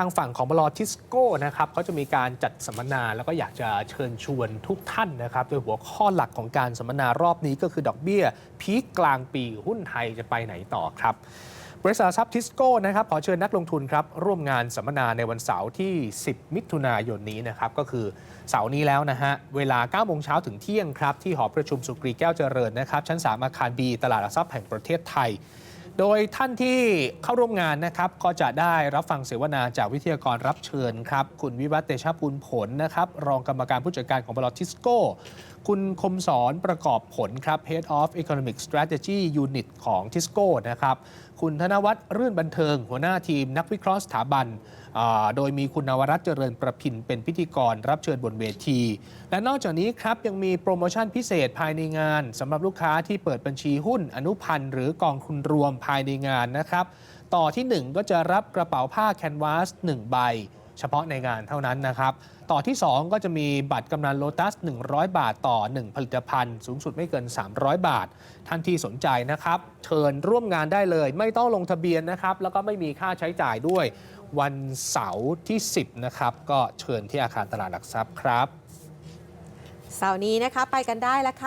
างฝั่งของบลอทิสโก้นะครับเขาจะมีการจัดสัมมนาแล้วก็อยากจะเชิญชวนทุกท่านนะครับ โดยหัวข้อหลักของการสัมมนารอบนี้ก็คือดอกเบี้ย พีคกลางปีหุ้นไทยจะไปไหนต่อครับบริษัททรัพย์ทิสโก้นะครับขอเชิญนักลงทุนครับร่วมงานสัมมนาในวันเสาร์ที่ 10 มิถุนายนนี้นะครับก็คือเสาร์นี้แล้วนะฮะเวลา9โมงเช้าถึงเที่ยงครับที่หอประชุมสุกรีแก้วเจริญนะครับชั้น 3 อาคาร B ตลาดหลักทรัพย์แห่งประเทศไทย โดยท่านที่เข้าร่วมงานนะครับก็จะได้รับฟังเสวนาจากวิทยากรรับเชิญครับ คุณวิวัฒเตชะปูลผลนะครับ รองกรรมการผู้จัดการของบลอทิสโก้คุณคมสอนประกอบผลครับ Head of Economic Strategy Unit ของทิสโก้นะครับ คุณธนวัฒน์รื่นบันเทิง หัวหน้าทีมนักวิเคราะห์สถาบัน โดยมีคุณนวรัตน์เจริญประพินเป็นพิธีกรรับเชิญบนเวที และนอกจากนี้ครับ ยังมีโปรโมชั่นพิเศษภายในงานสำหรับลูกค้าที่เปิดบัญชีหุ้นอนุพันธ์หรือกองทุนรวมภายในงานนะครับ ต่อทีหนึ่1 ก็จะรับกระเป๋าผ้าแคนวาส1ใบ เฉพาะในงานเท่านั้นนะครับ ต่อที่ 2 ก็จะมีบัตรกำนันโลตัส 100 บาทต่อ 1 ผลิตภัณฑ์ สูงสุดไม่เกิน 300 บาท ท่านที่สนใจนะครับ เชิญร่วมงานได้เลย ไม่ต้องลงทะเบียนนะครับ แล้วก็ไม่มีค่าใช้จ่ายด้วย วันเสาร์ที่ 10 นะครับ ก็เชิญที่อาคารตลาดหลักทรัพย์ครับ เสาร์นี้นะคะไปกันได้แล้วค่ะ